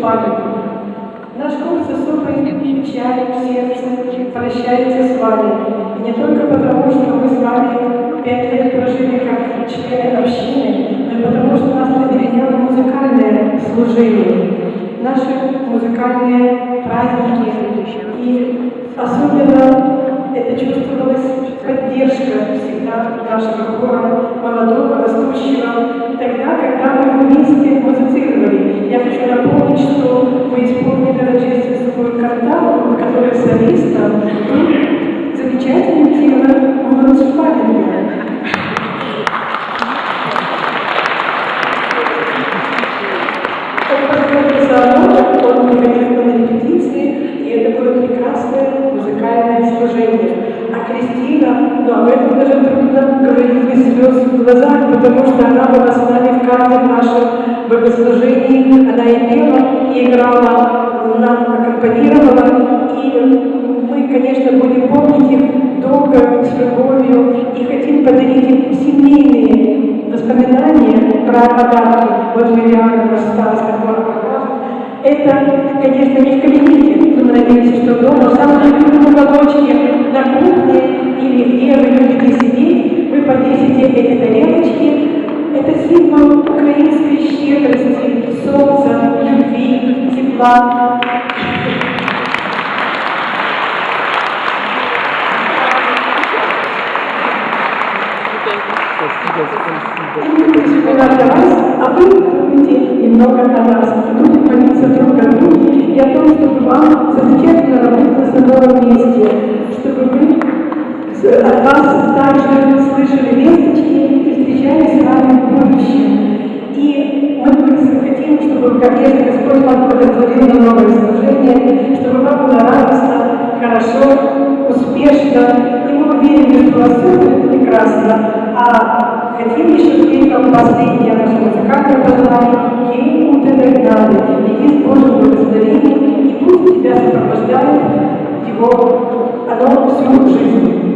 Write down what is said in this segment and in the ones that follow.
памятью. Наш курс особой печали в сердце прощается с вами. И не только потому, что мы с вами пять лет прожили как члены общины, но и потому, что нас объединяло музыкальное служение, наши музыкальные праздники. И особенно это чувствовалась поддержка всегда нашего хора, молодого, растущего, тогда, когда мы вместе потому что она была с нами в каждом нашем богослужении. Она и пела, и играла, нам аккомпанировала. И мы, конечно, будем помнить их долго, с любовью, и хотим подарить им семейные воспоминания про подарки. Вот Мириана, наш староста, это, конечно, не в кабинете. Мы надеемся, что дома, в самом любимом уголочке, на кухне или где вы любите сидеть, вы повесите эти тарелочки. Это символ украинской щедрости, солнца, любви, тепла. Спасибо, для вас, а вы думайте немного о нас. Будем молиться друг о друге и о том, чтобы вам замечательно работалось на новом месте, чтобы мы от вас также слышали весточки и встречались с вами в будущем. И мы хотим, чтобы, как вам благословил на новое служение, чтобы вам было радостно, хорошо, успешно, и мы уверены, что у вас все будет прекрасно. А хотим еще спеть вам последнее наше музыкальное пожелание «Гей Утене Гнады», «Иди с Божьим благословением, и пусть тебя сопровождает его, оно всю жизнь».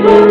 Lord.